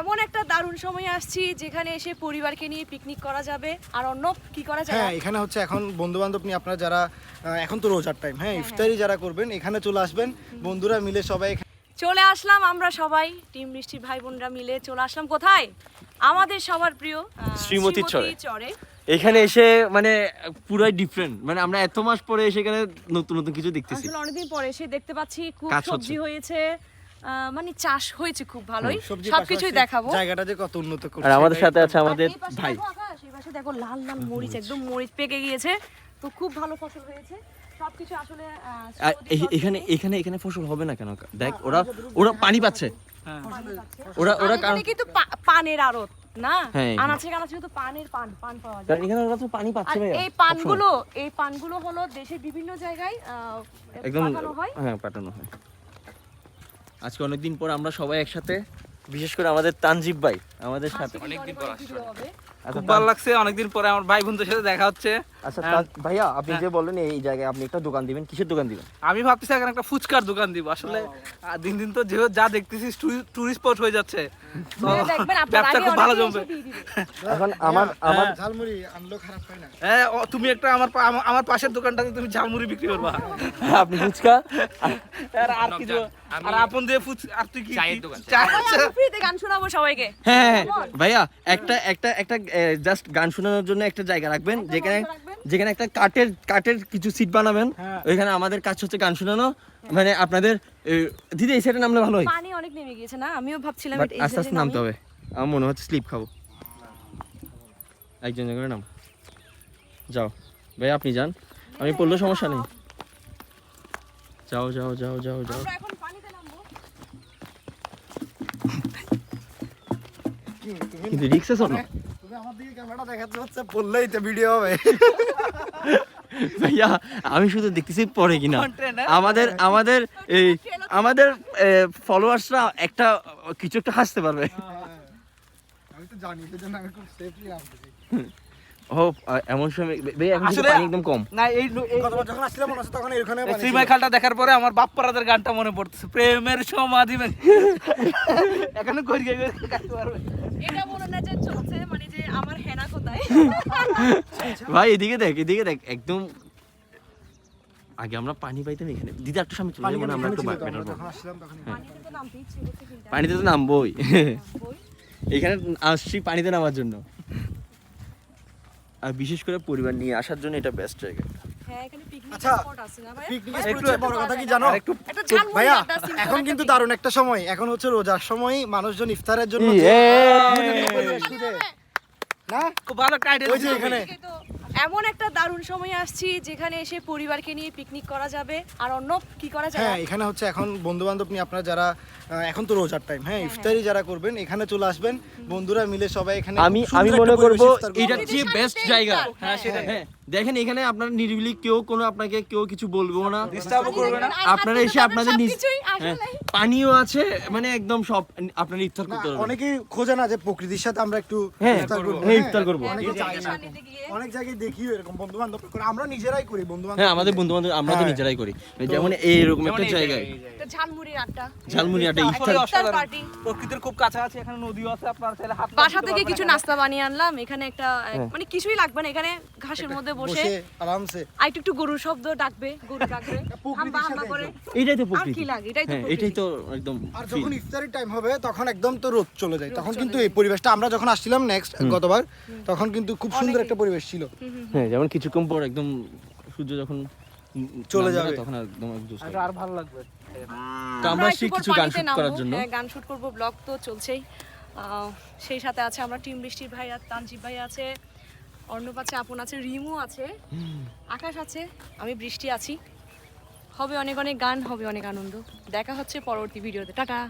এমন একটা দারুণ সময় আসছি যেখানে এসে পরিবারকে নিয়ে পিকনিক করা যাবে। আর অন্য কি করা যাবে হ্যাঁ এখানে হচ্ছে এখন বন্ধু বান্ধব নিয়ে আপনারা যারা এখন তো রোজার টাইম হ্যাঁ ইফতারি যারা করবেন এখানে চলে আসবেন। বন্ধুরা মিলে সবাই চলে আসলাম আমরা সবাই টিম বৃষ্টির ভাই বোনরা মিলে চলে আসলাম। কোথায়? আমাদের সবার প্রিয় শ্রীমতী চরে। চরে। এখানে এসে মানে পুরাই ডিফারেন্ট মানে আমরা এত মাস পরে এসে এখানে নতুন নতুন কিছু দেখতেছি। আসলে অনেকদিন পরে এসে দেখতে পাচ্ছি খুব সবজি হয়েছে মানে চাষ হয়েছে খুব ভালোই। সবকিছুই দেখাবো। জায়গাটা যে কত উন্নত করছে। আর আমাদের সাথে আছে আমাদের ভাই। দেখো এই পাশে দেখো লাল লাল মরিচ একদম মরিচ পেকে গিয়েছে। তো খুব ভালো ফসল হয়েছে। সবকিছু আসলে আহ, আর শ্রীমতী এই- চর এখানে এখানে এখানে ফসল হবে না কেন? দেখ ওরা ওরা পানি পাচ্ছে। ওরা ওরা কিন্তু পানের আড়ত না? হ্যাঁ, এখানে। আনাচে কানাচে কিন্তু পানের পান পান পাওয়া যায়। এখানে ওরা তো পানি পাচ্ছে ভাইয়া এই সবসময়। পানগুলো এই পানগুলো হলো দেশের বিভিন্ন জায়গায় একদম পাঠানো হয়। হ্যাঁ পাঠানো হয়। আজকে অনেকদিন পর আমরা সবাই একসাথে বিশেষ করে আমাদের তানজিব ভাই আমাদের সাথে অনেকদিন পর। আচ্ছা, খুব ভালো লাগছে অনেকদিন পরে আমার ভাই বোনদের সাথে দেখা হচ্ছে। আচ্ছা হ্যাঁ। ভাইয়া আপনি যে বললেন এই জায়গায় আপনি একটা দোকান দিবেন কিসের দোকান দিবেন? আমি ভাবতেছি এখানে একটা ফুচকার দোকান দিব। আসলে দিন দিন তো যেহেতু যা দেখতেছি টুরিস্ট স্পট হয়ে যাচ্ছে। তো দেখবেন আপনার ব্যবসা খুব ভালো জমবে। এসে দিয়ে দিবে। এখন আমার আমার হ্যাঁ, ঝালমুড়ি আনলো খারাপ হয় না। হ্যাঁ তুমি একটা আমার পাশের দোকানটাতে তুমি ঝালমুড়ি বিক্রি করবা। আপনি ফুচকা? আর আর কি আর আপন দিয়ে ফুচ আর তুই কি চায়ের দোকান। চা ফ্রিতে গান শোনাবো সবাইকে। হ্যাঁ হ্যাঁ, ভাইয়া একটা একটা একটা জাস্ট গান শোনানোর জন্য একটা জায়গা রাখবেন যেখানে যেখানে একটা কাঠের কাঠের কিছু সিট বানাবেন। হ্যাঁ। ওইখানে আমাদের কাজ হচ্ছে গান শোনানো। মানে আপনাদের দিদি এই সাইডে নামলে ভালো হয় পানি অনেক নেমে গিয়েছে না? আমিও ভাবছিলাম এই আস্তে আস্তে নামতে হবে। আমার মনে হচ্ছে স্লিপ খাব। একজন করে নাম। যাও। ভাই আপনি যান। আমি পড়লেও সমস্যা নেই। যাও যাও যাও যাও যাও। কিন্তু রিক্সে শোনো তুমি আমার দিকে ক্যামেরা দেখাচ্ছ হচ্ছে বললেই তো ভিডিও হবে। ভাইয়া আমি শুধু দেখতেছি পরে কিনা। হ্যাঁ? আমাদের আমাদের এই আমাদের ফলোয়ার্সরা একটা কিছু একটা হাসতে পারবে। আমি তো জানি সেজন্য আমি খুব সেফলি নামতেছি ও এমন সময় আসলে- একদম কম। না এই যখন তখন এখানে শ্রীমাই খালটা দেখার পরে আমার বাপ্পারাদের গানটা মনে পড়তেছে। প্রেমের সমাধি। এখানে করি পারবে। এটা মনে না যে চলছে মানে যে আমার হেনা কোথায়? ভাই এদিকে দেখ এদিকে দেখ একদম আগে আমরা পানি পাইতাম এখানে। দিদি একটু সামনে চলে যাব আমরা একটু বেটার তখন পানিতে তো নামবোই। এখানে আসছি পানিতে নামার জন্য। আর বিশেষ করে পরিবার নিয়ে আসার জন্য এটা বেস্ট জায়গা। হ্যাঁ আচ্ছা, স্পট আছে না ভাই পিকনিক একটু- স্পট বড় কথা কি জানো? আর একটু একটা তো ঝালমুড়ি ভাইয়া এখন কিন্তু। দারুণ একটা সময়। এখন হচ্ছে রোজার সময় মানুষজন ইফতারের জন্য ইয়ে! যে বিভিন্ন পরিবেশ খুঁজে। না? খুব ভালো একটা আইডিয়া ওই যে এখানে। এমন একটা দারুণ সময় আসছি যেখানে এসে পরিবারকে নিয়ে পিকনিক করা যাবে। আর অন্য কি করা যাবে? হ্যাঁ এখানে হচ্ছে এখন বন্ধু বান্ধব নিয়ে আপনারা যারা এখন তো রোজার টাইম হ্যাঁ ইফতারি যারা করবেন এখানে চলে আসবেন। বন্ধুরা মিলে সবাই এখানে আমি আমি মনে করব। এটার চেয়ে বেস্ট জায়গা হ্যাঁ, সেটা হ্যাঁ। দেখেন এখানে আপনার নিরিবিলি কেউ কোনো আপনাকে কেউ কিছু বলব না। ডিস্টার্বও করবে না। আপনারা এসে আপনাদের হ্যাঁ। পানিও আছে মানে একদম সব আপনার ইফতার করতে পারবেন। অনেকেই খোঁজে না যে প্রকৃতির সাথে আমরা একটু হ্যাঁ, ইফতার করব। হ্যাঁ, ইফতার করব। অনেকে জায়গায় দেখি এরকম বন্ধু বান্ধব করে। আমরা নিজেরাই করি বন্ধু বান্ধব হ্যাঁ আমাদের বন্ধু বান্ধব আমরা তো। নিজেরাই করি। যেমন এইরকম একটা জায়গায়। আড্ডা। ঝালমুড়ি ইফতার পার্টি। প্রকৃতির খুব কাছাকাছি এখানে নদীও আছে আপনার চাইলে হাত বাসা থেকে কিছু নাস্তা বানিয়ে আনলাম এখানে একটা হ্যাঁ। মানে কিছুই লাগবে না এখানে ঘাসের মধ্যে বসে বসে আরামসে। আর একটু একটু গরুর শব্দ ডাকবে গরু ডাকবে। হাম্বা হাম্বা করে। এইটাই তো আর কি লাগে এটাই তো হ্যাঁ এটাই তো একদম আর যখন ইফতারি টাইম হবে তখন একদম তো রোদ চলে যায়। তখন কিন্তু এই পরিবেশটা আমরা যখন আসছিলাম নেক্সট গতবার তখন কিন্তু খুব সুন্দর একটা পরিবেশ ছিল। হ্যাঁ যেমন কিছুক্ষণ পর একদম সূর্য যখন চলে যাবে। তখন একদম আর ভালো লাগবে। আমরা কিছু গান শুট করার জন্য। হ্যাঁ গান শুট করব ব্লগ তো চলছেই। সেই সাথে আছে আমরা টিম বৃষ্টির ভাই আর তানজিব ভাই আছে অর্ণব আছে আপন আছে রিমু আছে আকাশ আছে আমি বৃষ্টি আছি। হবে অনেক অনেক গান হবে অনেক আনন্দ। দেখা হচ্ছে পরবর্তী ভিডিওতে। টাটা।